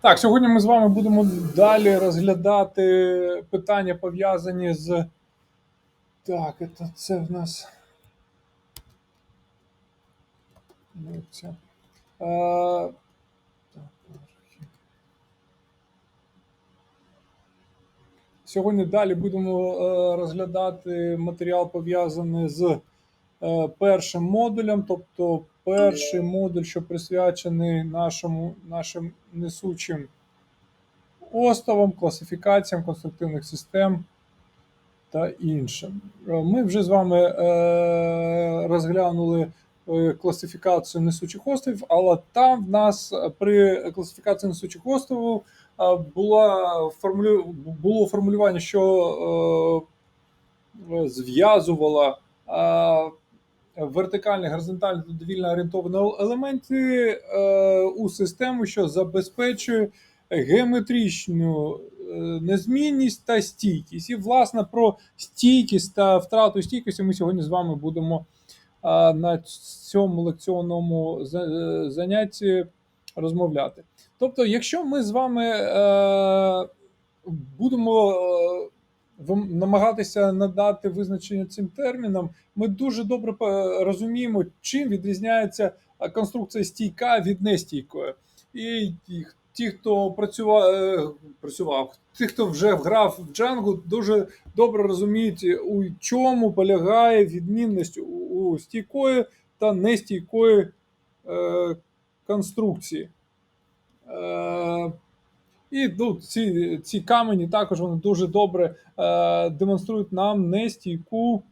Так, сьогодні ми з вами будемо далі розглядати питання, пов'язані з. Так, це, це в нас. Е, Сьогодні далі будемо е, розглядати матеріал пов'язаний з е, першим модулем, тобто перший модуль, що присвячений нашому, нашим несучим островам, класифікаціям конструктивних систем та іншим. Е, Ми вже з вами е, розглянули е, класифікацію несучих островів, але там в нас при класифікації несучих островів була формулю... було формулювання, що зв'язувала вертикальні, горизонтальні та довільно орієнтовані елементи е, у систему, що забезпечує геометричну е, незмінність та стійкість. І, власне, про стійкість та втрату стійкості ми сьогодні з вами будемо на цьому лекціонному е, занятті розмовляти. Тобто, якщо ми з вами будемо намагатися надати визначення цим термінам, ми дуже добре е, розуміємо, чим відрізняється е, конструкція стійка від нестійкої. І ті, хто працював, е, працював, ті, хто вже грав в Django, дуже добре розуміють, у чому полягає відмінність у- стійкої та нестійкої конструкції. І ну, ці, ці камені також вони дуже добре е, демонструють нам нестійку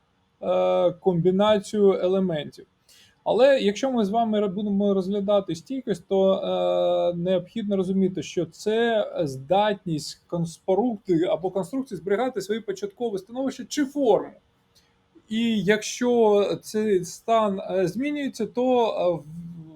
е, комбінацію елементів. Але якщо ми з вами будемо розглядати стійкість, то е, необхідно розуміти, що це здатність конспорукти або конструкції зберігати свої початкове становище чи форму. І якщо цей стан е, змінюється, то е,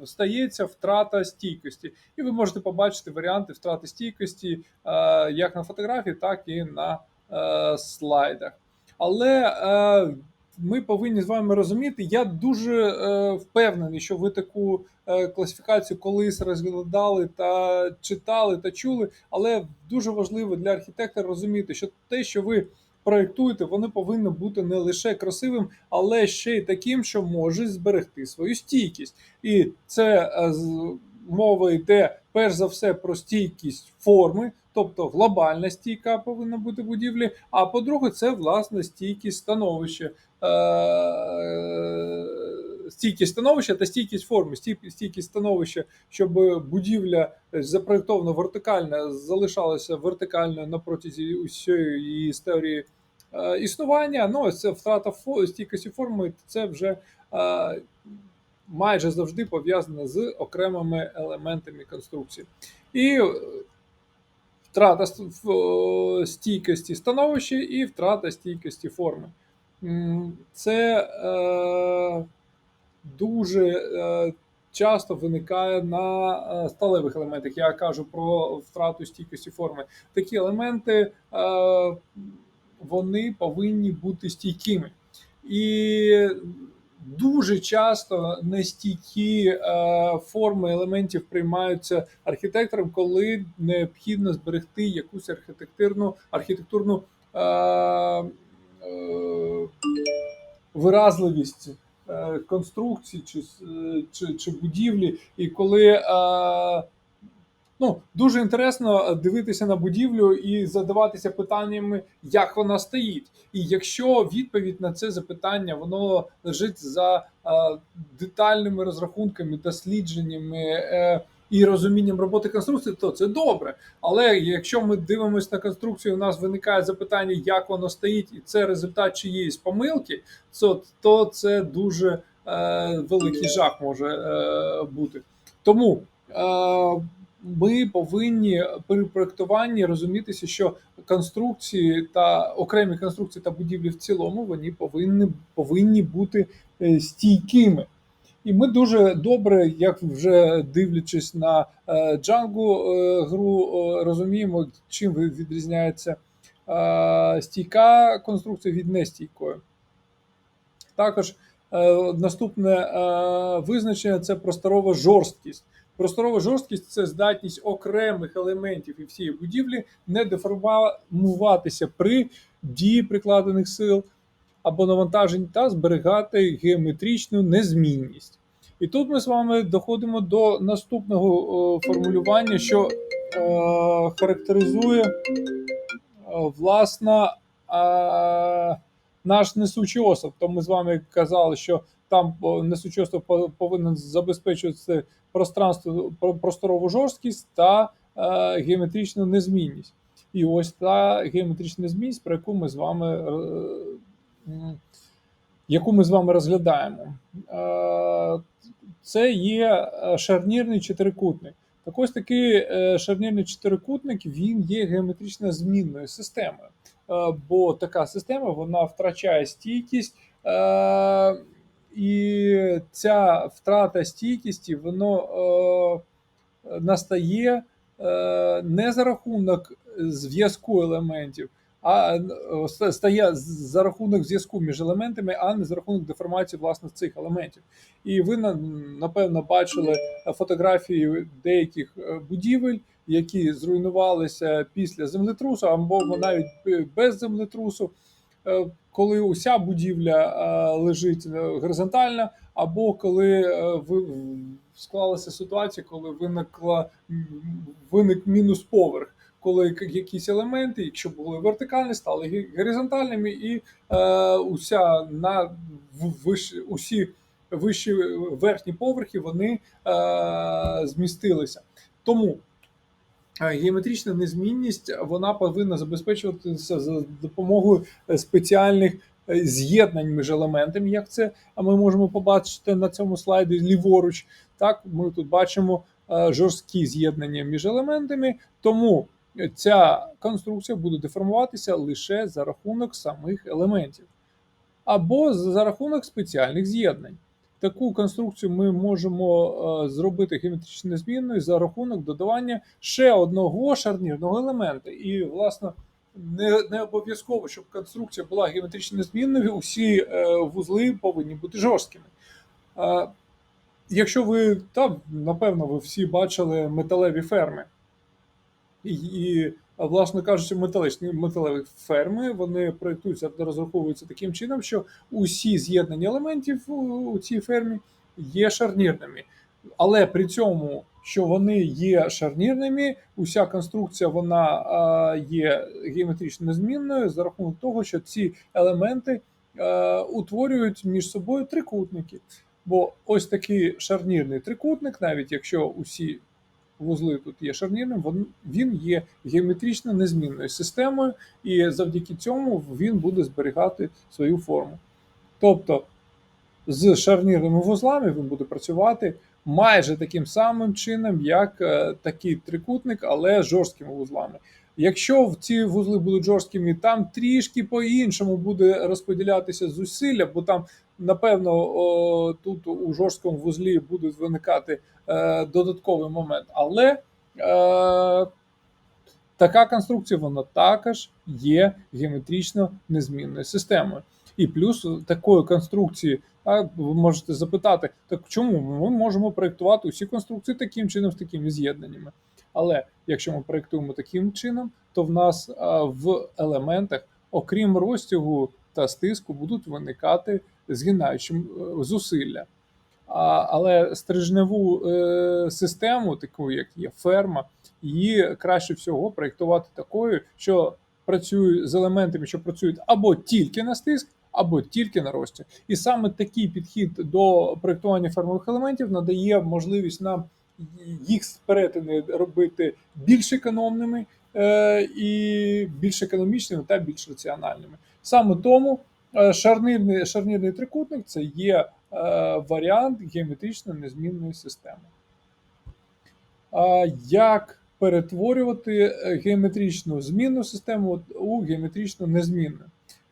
стається втрата стійкості. І ви можете побачити варіанти втрати стійкості е, як на фотографії, так і на е, слайдах. Але е, ми повинні з вами розуміти, я дуже впевнений, що ви таку класифікацію колись розглядали та читали та чули. Але дуже важливо для архітектора розуміти, що те, що ви проєктуєте, воно повинно бути не лише красивим, але ще й таким, що може зберегти свою стійкість. І це е, мова йде перш за все про стійкість форми, тобто глобальна стійка повинна бути в будівлі. А по-друге, це власне стійкість становища. Стійкість становища та стійкість форми, Стій- стійкість становища, щоб будівля е, запроєктована вертикально залишалася вертикальною на протязі усієї її історії е, існування. Ну, це втрата стійкості форми, це вже е, майже завжди пов'язане з окремими елементами конструкції. І втрата стійкості становища і втрата стійкості форми. Це е, дуже е, часто виникає на е, сталевих елементах. Я кажу про втрату стійкості форми. Такі елементи е, вони повинні бути стійкими. І дуже часто нестійкі форми елементів приймаються архітектором, коли необхідно зберегти якусь архітектурну архітектурну е, е, виразливість е, конструкції чи, е, чи, чи будівлі, і коли е, ну, дуже інтересно дивитися на будівлю і задаватися питаннями, як вона стоїть. І якщо відповідь на це запитання воно лежить за детальними розрахунками, дослідженнями. І розумінням роботи конструкції, то це добре. Але якщо ми дивимося на конструкцію, у нас виникає запитання, як воно стоїть, і це результат чиєїсь помилки, то, то це дуже е, великий жах може е, бути. Тому е, ми повинні при проєктуванні розумітися, що конструкції та окремі конструкції та будівлі в цілому вони повинні, повинні бути е, стійкими. І ми дуже добре, як вже дивлячись на е, Django е, гру, е, розуміємо, чим відрізняється е, стійка конструкція від нестійкої. Також е, наступне е, визначення це просторова жорсткість. Просторова жорсткість це здатність окремих елементів і всієї будівлі не деформуватися при дії прикладених сил або навантажень та зберігати геометричну незмінність. І тут ми з вами доходимо до наступного о, формулювання, що е, характеризує е, власне е, наш несучий особ. То ми з вами казали, що там о, несучий особ повинен забезпечувати пространство, про- просторову жорсткість та е, геометричну незмінність. І ось та геометрична незмінність, про яку ми з вами е, яку ми з вами розглядаємо. Е, Це є е, шарнірний чотирикутник. Так ось такий е, шарнірний чотирикутник він є геометрично змінною системою. Бо така система вона втрачає стійкість, і ця втрата стійкісті воно настає не за рахунок зв'язку елементів, а е, стає за рахунок зв'язку між елементами, а не за рахунок деформації власне цих елементів. І ви на- напевно бачили фотографії деяких е, будівель, які зруйнувалися після землетрусу, або навіть без землетрусу, е, коли уся будівля е, лежить е, горизонтально, або коли е, ви склалася ситуація, коли виникла виник мінус поверх. Коли якісь елементи, якщо були вертикальні, стали горизонтальними, і е, уся на виш, усі вищі верхні поверхи вони е, змістилися. Тому е, геометрична незмінність вона повинна забезпечуватися за допомогою е, спеціальних е, з'єднань між елементами, як це ми можемо побачити на цьому слайді ліворуч. Так, ми тут бачимо жорсткі з'єднання між елементами, тому ця конструкція буде деформуватися лише за рахунок самих елементів або за рахунок спеціальних з'єднань. Таку конструкцію ми можемо е, зробити геометрично незмінною за рахунок додавання ще одного шарнірного елемента. І, власне, не, не обов'язково, щоб конструкція була геометрично незмінною, усі е, вузли повинні бути жорсткими. Е, якщо ви, та, напевно, ви всі бачили металеві ферми. І, і власне кажучи, металичні металеві ферми вони проєктуються розраховуються таким чином, що усі з'єднання елементів у, у цій фермі є шарнірними. Але при цьому, що вони є шарнірними, уся конструкція вона є геометрично незмінною за рахунок того, що ці елементи утворюють між собою трикутники. Бо ось такий шарнірний трикутник, навіть якщо усі вузли тут є шарнірним, він, є геометрично незмінною системою, і завдяки цьому він буде зберігати свою форму. Тобто з шарнірними вузлами він буде працювати майже таким самим чином, як е, такий трикутник, але жорсткими вузлами. Якщо в ці вузли будуть жорсткими, там трішки по-іншому буде розподілятися зусилля, бо там, напевно, о, тут у жорсткому вузлі будуть виникати е, додатковий момент. Але е, така конструкція вона також є геометрично незмінною системою. І плюс такої конструкції, а, ви можете запитати, так чому ми можемо проєктувати усі конструкції таким чином, з такими з'єднаннями. Але якщо ми проєктуємо таким чином, то в нас в елементах, окрім розтягу та стиску, будуть виникати згинаючі е, зусилля. Але стрижневу е, систему, таку як є ферма, її краще всього проєктувати такою, що працює з елементами, що працюють або тільки на стиск, або тільки на розтяг. І саме такий підхід до проєктування фермових елементів надає можливість нам їх перетини робити більш економними е, і більш економічними та більш раціональними. Саме тому е, шарнирний, шарнирний трикутник це є е, варіант геометрично незмінної системи. А як перетворювати геометричну змінну систему у геометрично незмінну?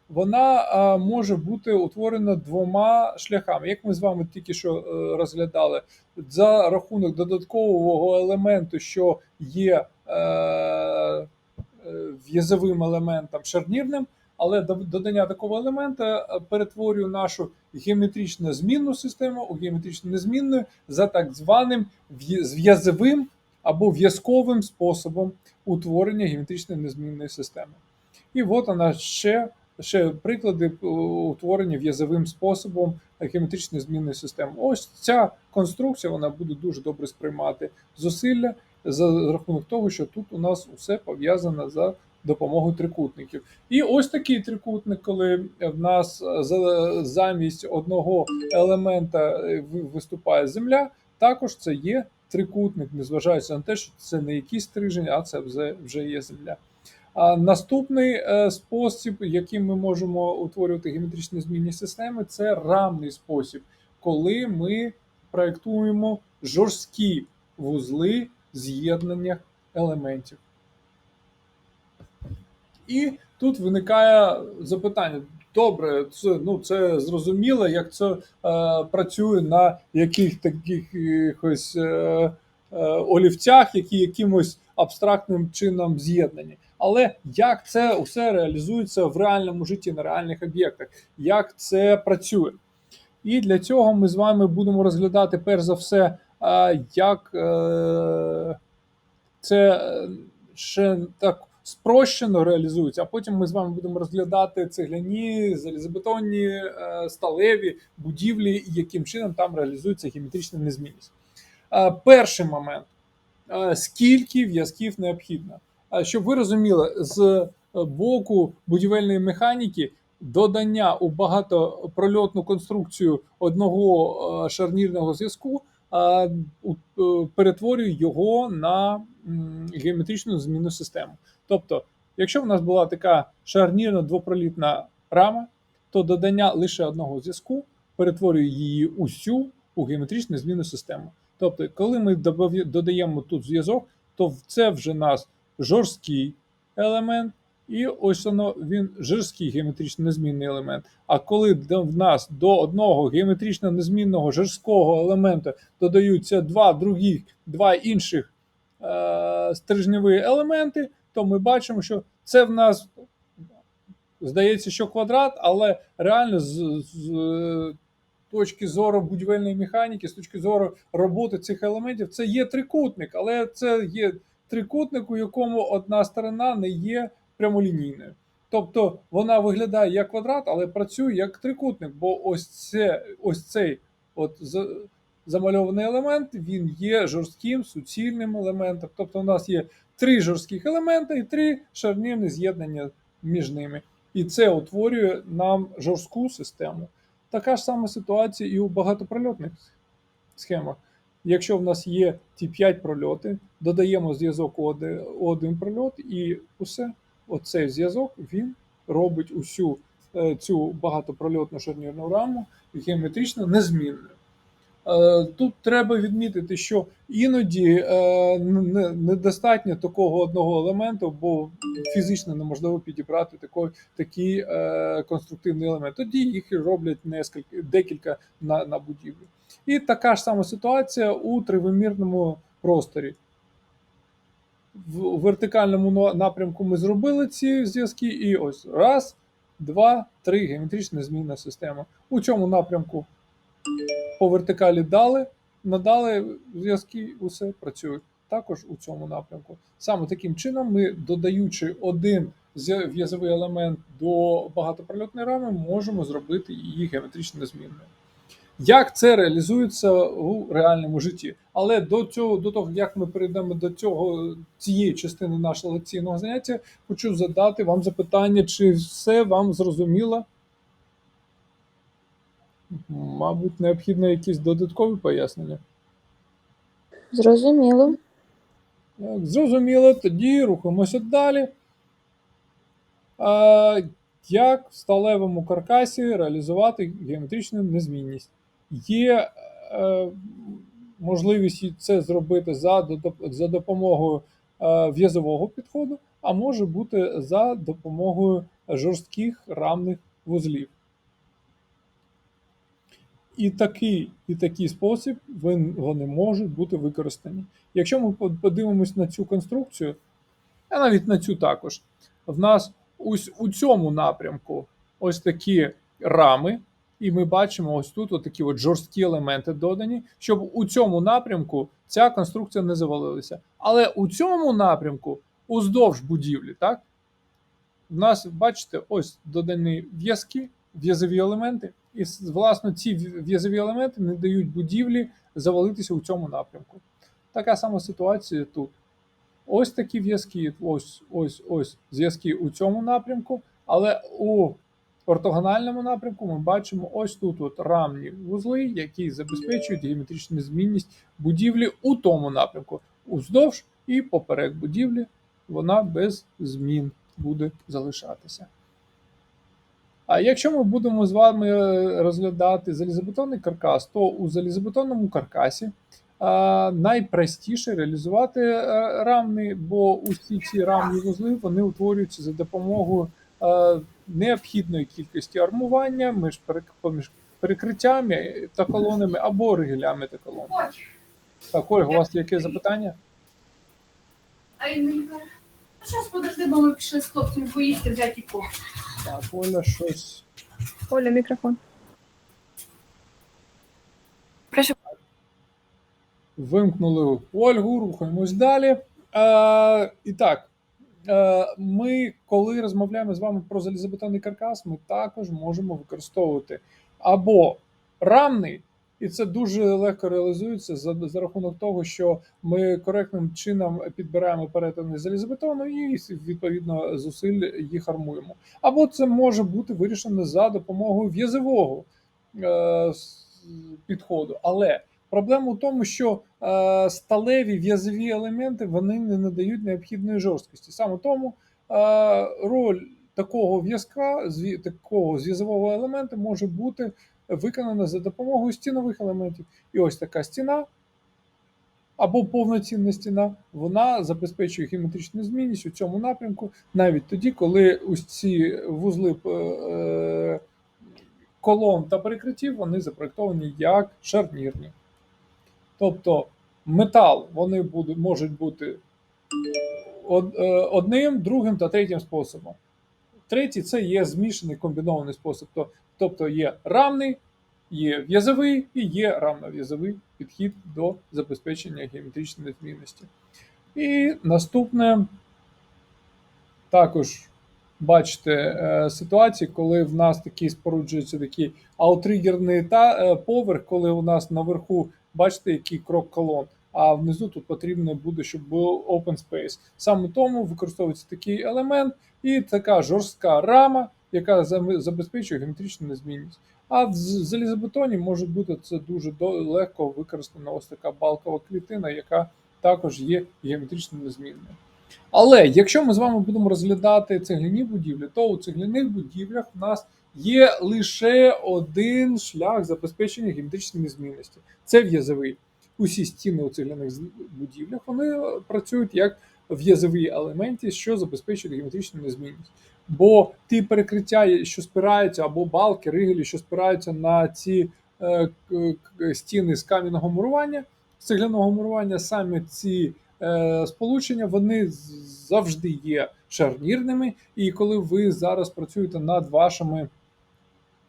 Вона може бути утворена двома шляхами. Як ми з вами тільки що е, розглядали, за рахунок додаткового елементу, що є е, е, в'язовим елементом шарнірним, Але додання такого елемента перетворює нашу геометрично змінну систему у геометрично незмінну за так званим зв'язовим або в'язковим способом утворення геометрично незмінної системи. І от вона ще, ще приклади е, утворення в'язовим способом геометрично змінної системи. Ось ця конструкція вона буде дуже добре сприймати зусилля за рахунок того, що тут у нас усе пов'язано за допомогою трикутників. І ось такий трикутник, коли в нас е, замість одного елемента е, виступає земля, також це є трикутник, незважаючи на те, що це не якийсь стрижень, а це вже, вже є земля. А наступний е, спосіб, яким ми можемо утворювати геометричні змінні системи, це рамний спосіб, коли ми проєктуємо жорсткі вузли з'єднання елементів. І тут виникає запитання: добре, це, ну, це зрозуміло, як це е, працює на яких таких якихось е, е, олівцях, які якимось абстрактним чином з'єднані. Але як це усе реалізується в реальному житті на реальних об'єктах? Як це працює? І для цього ми з вами будемо розглядати перш за все, як е, це е, ще так спрощено реалізується, а потім ми з вами будемо розглядати цегляні, залізобетонні, е, сталеві будівлі, і яким чином там реалізується геометрична незмінність. Перший момент: скільки в'язків необхідно? Щоб ви розуміли, з е, боку будівельної механіки додання у багатопрольотну конструкцію одного е, шарнірного зв'язку е, перетворює його на геометричну змінну систему. Тобто, якщо в нас була така шарнірна двопролітна рама, то додання лише одного зв'язку перетворює її усю у геометричну змінну систему. Тобто, коли ми додаємо тут зв'язок, то це вже нас жорсткий елемент, і ось воно він жорсткий геометрично незмінний елемент. А коли в нас до одного геометрично незмінного жорсткого елемента додаються два других, два інших е, стрижневі елементи, то ми бачимо, що це в нас здається, що квадрат, але реально з, з точки зору будівельної механіки, з точки зору роботи цих елементів, це є трикутник, але це є трикутник, у якому одна сторона не є прямолінійною. Тобто вона виглядає як квадрат, але працює як трикутник, бо ось це ось цей от замальований елемент він є жорстким суцільним елементом. Тобто, у нас є три жорстких елементи і три шарнірні з'єднання між ними. І це утворює нам жорстку систему. Така ж сама ситуація і у багатопрольотних схемах. Якщо в нас є ті 5 прольоти, додаємо зв'язок один, прольот, і усе, оцей зв'язок він робить усю е, цю багатопрольотну шарнірну раму геометрично незмінною. Е, Тут треба відмітити, що іноді е, недостатньо такого одного елементу, бо фізично неможливо підібрати такий, такий е, конструктивний елемент. Тоді їх роблять декілька на, на будівлі. І така ж сама ситуація у тривимірному просторі. В вертикальному напрямку ми зробили ці зв'язки, і ось раз, два, три геометрична змінна система. У цьому напрямку по вертикалі дали, надали зв'язки, усе працює. Також у цьому напрямку. Саме таким чином, ми, додаючи один в'язовий елемент до багатопрольотної рами, можемо зробити її геометрично незмінною. Як це реалізується у реальному житті? Але до цього, до того, як ми перейдемо до цього цієї частини нашого лекційного заняття, хочу задати вам запитання, чи все вам зрозуміло? Мабуть, необхідно якісь додаткові пояснення. Зрозуміло. Так, зрозуміло, тоді рухаємося далі. А, як в сталевому каркасі реалізувати геометричну незмінність? Є е, можливість це зробити за, за допомогою е, в'язового підходу, а може бути за допомогою жорстких рамних вузлів. І такий, і такий спосіб вони можуть бути використані. Якщо ми подивимось на цю конструкцію, а навіть на цю також, в нас ось у цьому напрямку ось такі рами, і ми бачимо ось тут от такі от жорсткі елементи додані, щоб у цьому напрямку ця конструкція не завалилася. Але у цьому напрямку, уздовж будівлі, так, в нас, бачите, ось додані в'язки, в'язові елементи, і власне ці в'язові елементи не дають будівлі завалитися у цьому напрямку. Така сама ситуація тут. Ось такі в'язки, ось ось ось зв'язки у цьому напрямку, але у ортогональному напрямку ми бачимо ось тут от рамні вузли, які забезпечують геометричну змінність будівлі у тому напрямку. Уздовж і поперек будівлі вона без змін буде залишатися. А якщо ми будемо з вами розглядати залізобетонний каркас, то у залізобетонному каркасі найпростіше реалізувати е, рамни, бо усі ці рамні вузли вони утворюються за допомогою е, необхідної кількості армування між перекриттями та колонами або ригелями та колонами. Так, Ольга, у вас яке запитання? Зараз подожди, бо ми пішли з хлопцями поїсти взяти ікон. Так, Оля щось. Оля, мікрофон. Прошу. Вимкнули Ольгу, рухаємось далі. Е, і так, е, ми, коли розмовляємо з вами про залізобетонний каркас, ми також можемо використовувати або рамний, і це дуже легко реалізується за, за рахунок того, що ми коректним чином підбираємо перетини залізобетону і відповідно зусиль їх армуємо. Або це може бути вирішено за допомогою в'язового е, підходу. Але Проблема в тому, що е, сталеві в'язові елементи вони не надають необхідної жорсткості. Саме тому е, роль такого в'язка, такого зв'язового елемента може бути виконана за допомогою стінових елементів. І ось така стіна або повноцінна стіна, вона забезпечує геометричну змінність у цьому напрямку, навіть тоді, коли ось ці вузли е, е, колон та перекриттів вони запроектовані як шарнірні. Тобто метал вони будуть, можуть бути е, одним, другим та третім способом. Третій це є змішаний комбінований спосіб. То- Тобто є рамний, є в'язовий і є рамно-в'язовий підхід до забезпечення геометричної змінності. І наступне також бачите е, ситуації, коли в нас такі споруджуються такі аутригерний е, поверх, коли у нас наверху бачите, який крок колон. А внизу тут потрібно буде, щоб був open space. Саме тому використовується такий елемент і така жорстка рама, яка забезпечує геометричну незмінність. А в залізобетоні може бути це дуже легко використана ось така балкова клітина, яка також є геометрично незмінною. Але якщо ми з вами будемо розглядати цегляні будівлі, то у цегляних будівлях в нас є лише один шлях забезпечення геометричної незмінності. Це в'язовий. Усі стіни у цегляних будівлях вони е, працюють як в'язові елементи, що забезпечують геометричну незмінність. Бо ті перекриття, що спираються, або балки, ригелі, що спираються на ці е, к- стіни з кам'яного мурування, з цегляного мурування, саме ці е, сполучення вони завжди є шарнірними. І коли ви зараз працюєте над вашими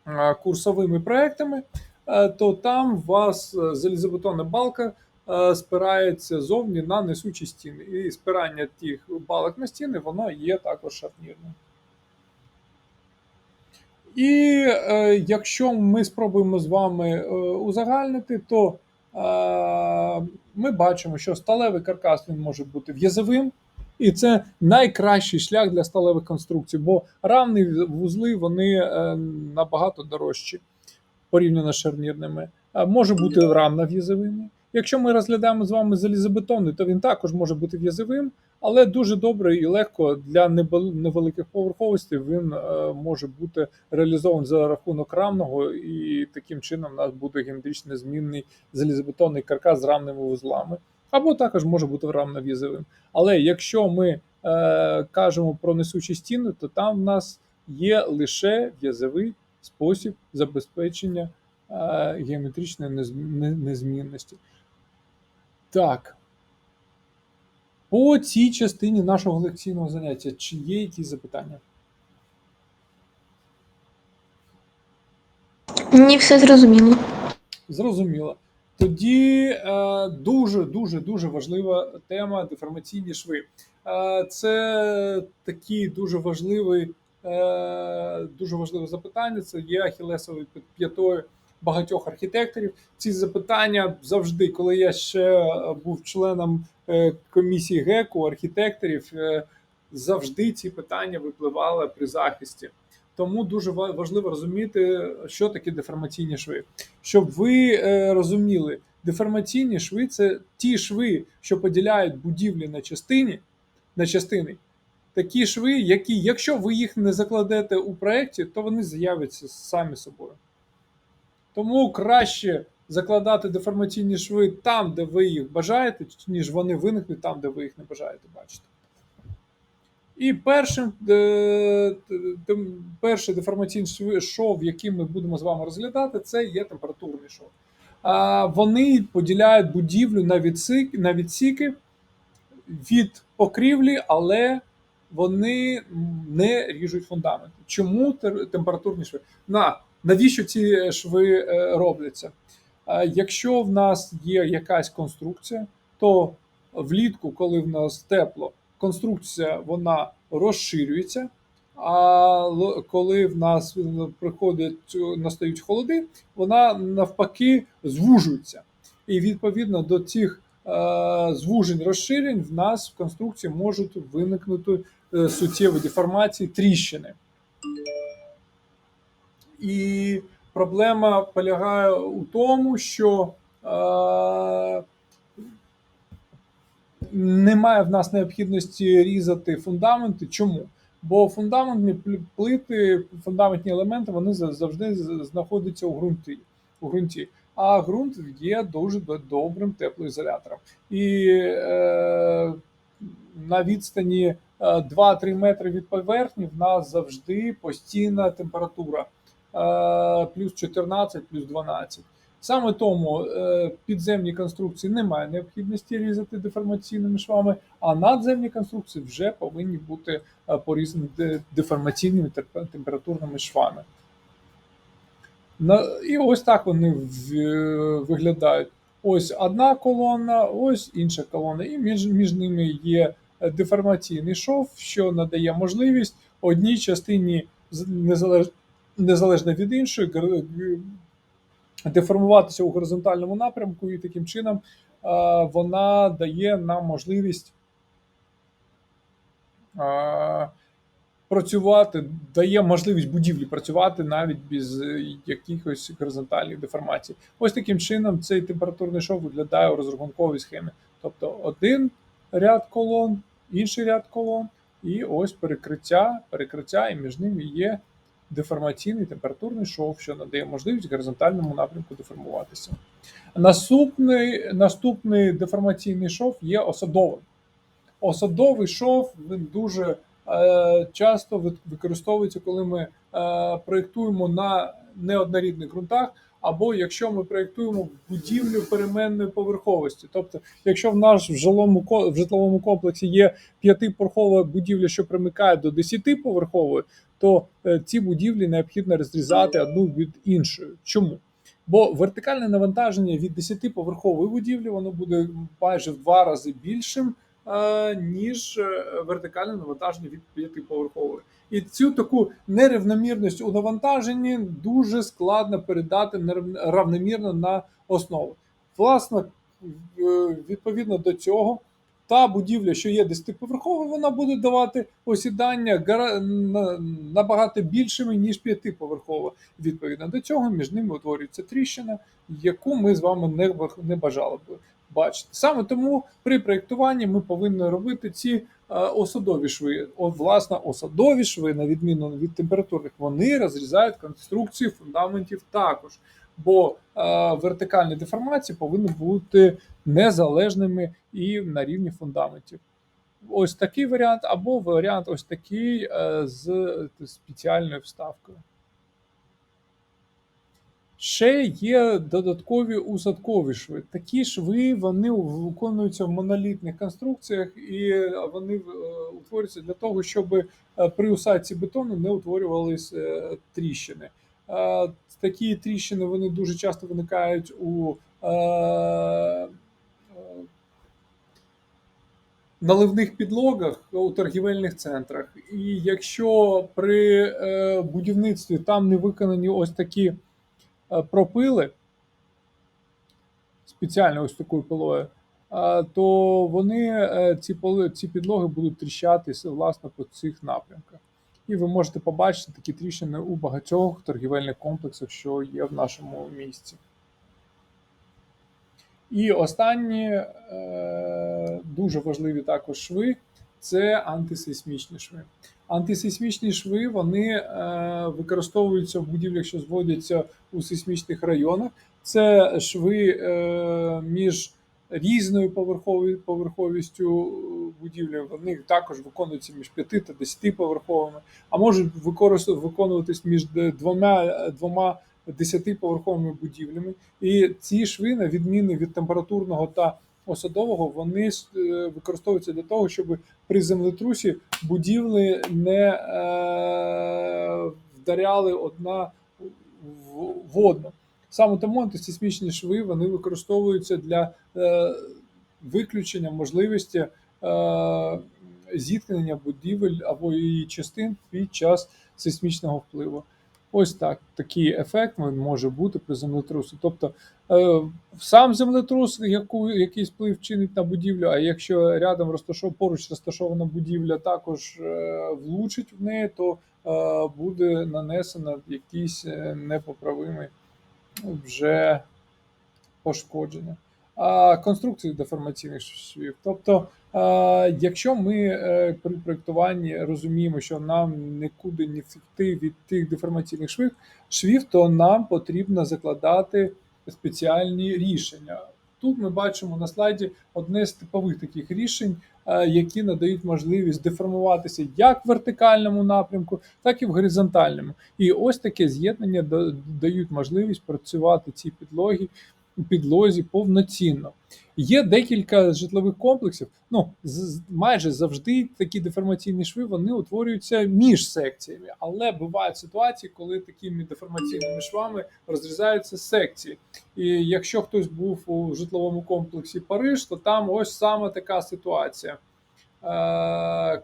е, курсовими проектами, е, то там у вас е, залізобетонна балка е, спирається зовні на несучі стіни. І спирання тих балок на стіни, воно є також шарнірним. І е, якщо ми спробуємо з вами е, узагальнити, то е, ми бачимо, що сталевий каркас він може бути в'язовим, і це найкращий шлях для сталевих конструкцій, бо равні вузли вони е, набагато дорожчі порівняно з шарнірними. Може бути рамно в'язовими. Якщо ми розглядаємо з вами залізобетонний, то він також може бути в'язовим, але дуже добре і легко для невеликих поверховостей він е, може бути реалізований за рахунок рамного, і таким чином у нас буде геометрично змінний залізобетонний каркас з рамними вузлами. Або також може бути рамно-в'язовим. Але якщо ми е, кажемо про несучі стіни, то там в нас є лише в'язовий спосіб забезпечення е, геометричної незмінності. Так. По цій частині нашого лекційного заняття чи є якісь запитання? Ні, все зрозуміло. Зрозуміло. Тоді дуже-дуже дуже важлива тема деформаційні шви. Е, це такий дуже важливий дуже важливе запитання. Це є ахілесовою п'ятою багатьох архітекторів. Ці запитання завжди, коли я ще був членом е, комісії ГЕКу архітекторів, е, завжди ці питання випливали при захисті. Тому дуже важливо розуміти, що таке деформаційні шви щоб ви е, розуміли, деформаційні шви це ті шви, що поділяють будівлі на частині, на частини. Такі шви, які, якщо ви їх не закладете у проєкті, то вони з'являться самі собою. Тому краще закладати деформаційні шви там, де ви їх бажаєте, ніж вони виникнуть там, де ви їх не бажаєте бачити. І першим, е, перший деформаційний шов, який ми будемо з вами розглядати, це є температурний шов. Вони поділяють будівлю на відсіки від покрівлі, але вони не ріжуть фундамент. Чому температурні шви? На, навіщо ці шви е, робляться? Якщо в нас є якась конструкція, то влітку, коли в нас тепло, конструкція вона розширюється. А коли в нас е, приходять е, настають холоди, вона навпаки звужується. І відповідно до цих е, звужень розширень в нас в конструкції можуть виникнути е, суттєві деформації тріщини. І проблема полягає у тому, що е, немає в нас необхідності різати фундаменти. Чому? Бо фундаментні плити, фундаментні елементи вони завжди знаходяться у ґрунті. У ґрунті. А ґрунт є дуже добрим теплоізолятором. І е, на відстані е, 2-3 метри від поверхні в нас завжди постійна температура е, плюс 14, плюс 12. Саме тому е, підземні конструкції немає необхідності різати деформаційними швами, а надземні конструкції вже повинні бути е, порізані деформаційними температурними швами. І ось так вони е, виглядають. Ось одна колона, ось інша колона, і між, між ними є е, деформаційний шов, що надає можливість одній частині з- незалеж, незалежно від іншої деформуватися у горизонтальному напрямку, і таким чином е, вона дає нам можливість е, працювати, дає можливість будівлі працювати навіть без е, якихось горизонтальних деформацій. Ось таким чином цей температурний шов виглядає у розрахунковій схемі. Тобто один ряд колон, інший ряд колон, і ось перекриття, перекриття, і між ними є деформаційний температурний шов, що надає можливість горизонтальному напрямку деформуватися. Наступний, наступний деформаційний шов є осадовим. Осадовий шов він дуже часто ви- використовується, коли ми е, проєктуємо на неоднорідних ґрунтах, або якщо ми проєктуємо будівлю переменної поверховості. Тобто, якщо в нас в жилому в житловому комплексі є п'ятиповерхова будівля, що примикає до десятиповерхової, то е, ці будівлі необхідно розрізати одну від іншої. Чому? Бо вертикальне навантаження від 10-поверхової будівлі воно буде майже в два рази більшим, е, ніж е, вертикальне навантаження від п'ятиповерхової. І цю таку нерівномірність у навантаженні дуже складно передати равномірно на основу. Власне, відповідно до цього, та будівля, що є 10-поверховою, вона буде давати осідання набагато більшими, ніж п'ятиповерхова. Відповідно до цього між ними утворюється тріщина, яку ми з вами не бажали б бачити. Саме тому при проєктуванні ми повинні робити ці е, осадові шви. О, власне, осадові шви, на відміну від температурних, вони розрізають конструкції фундаментів також. Бо е, вертикальні деформації повинні бути незалежними і на рівні фундаментів. Ось такий варіант, або варіант ось такий е, з спеціальною вставкою. Ще є додаткові усадкові шви. Такі шви вони виконуються в монолітних конструкціях, і вони е, утворюються для того, щоб е, при усадці бетону не утворювалися е, тріщини. Такі тріщини вони дуже часто виникають у наливних підлогах у торгівельних центрах. І якщо при будівництві там не виконані ось такі пропили, спеціально ось такою пилою, то вони е, ці поли, ці підлоги будуть тріщатися власне по цих напрямках. І ви можете побачити такі тріщини у багатьох торгівельних комплексах, що є в нашому місті. І останні е, дуже важливі також шви це антисейсмічні шви. Антисейсмічні шви вони е, використовуються в будівлях, що зводяться у сейсмічних районах. Це шви е, між різною поверхові, поверховістю будівлі. Вони також виконуються між 5 та 10 поверховими, а можуть виконуватись між двома, двома 10-поверховими будівлями. І ці шви, на відміну від температурного та осадового, вони е, використовуються для того, щоб при землетрусі будівлі не е, вдаряли одна в, одну. Саме тому антисейсмічні шви вони використовуються для е, виключення можливості е, зіткнення будівель або її частин під час сейсмічного впливу. Ось так такий ефект він може бути при землетрусі. Тобто е, сам землетрус, яку якийсь вплив чинить на будівлю, а якщо рядом розташов, поруч розташована будівля, також е, влучить в неї, то е, буде нанесено якийсь е, непоправимий вже пошкодження. А конструкції деформаційних швів. Тобто, якщо ми е, при проєктуванні розуміємо, що нам нікуди не втекти від тих деформаційних швів, швів, то нам потрібно закладати спеціальні рішення. Тут ми бачимо на слайді одне з типових таких рішень, е, які надають можливість деформуватися як в вертикальному напрямку, так і в горизонтальному. І ось таке з'єднання да- дають можливість працювати ці підлоги підлозі повноцінно. Є декілька житлових комплексів. Ну з- майже завжди такі деформаційні шви вони утворюються між секціями, але бувають ситуації, коли такими деформаційними швами розрізаються секції. І якщо хтось був у житловому комплексі Париж, то там ось саме така ситуація.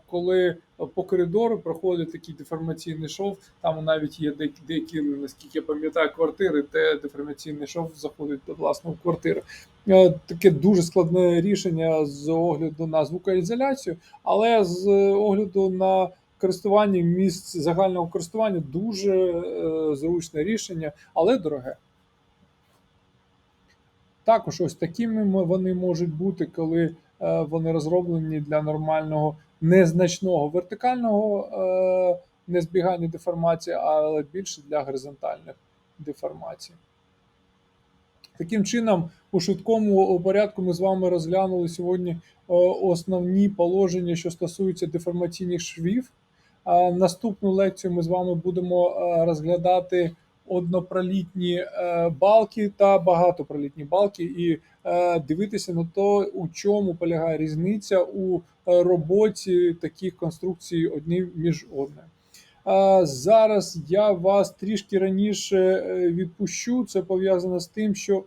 Коли по коридору проходить такий деформаційний шов, там навіть є деякі, наскільки я пам'ятаю, квартири, де деформаційний шов заходить до власної квартири. Е, Таке дуже складне рішення з огляду на звукоізоляцію, але з огляду на користування місць загального користування дуже е, зручне рішення, але дороге. Також ось такими вони можуть бути, коли вони розроблені для нормального незначного вертикального е, незбігання деформації, але більше для горизонтальних деформацій. Таким чином, у швидкому порядку ми з вами розглянули сьогодні е, основні положення, що стосуються деформаційних швів. Наступну лекцію ми з вами будемо е, розглядати однопролітні е, балки та багатопролітні балки, і е, дивитися на те, у чому полягає різниця у е, роботі таких конструкцій одні між одним. Зараз я вас трішки раніше відпущу. Це пов'язано з тим, що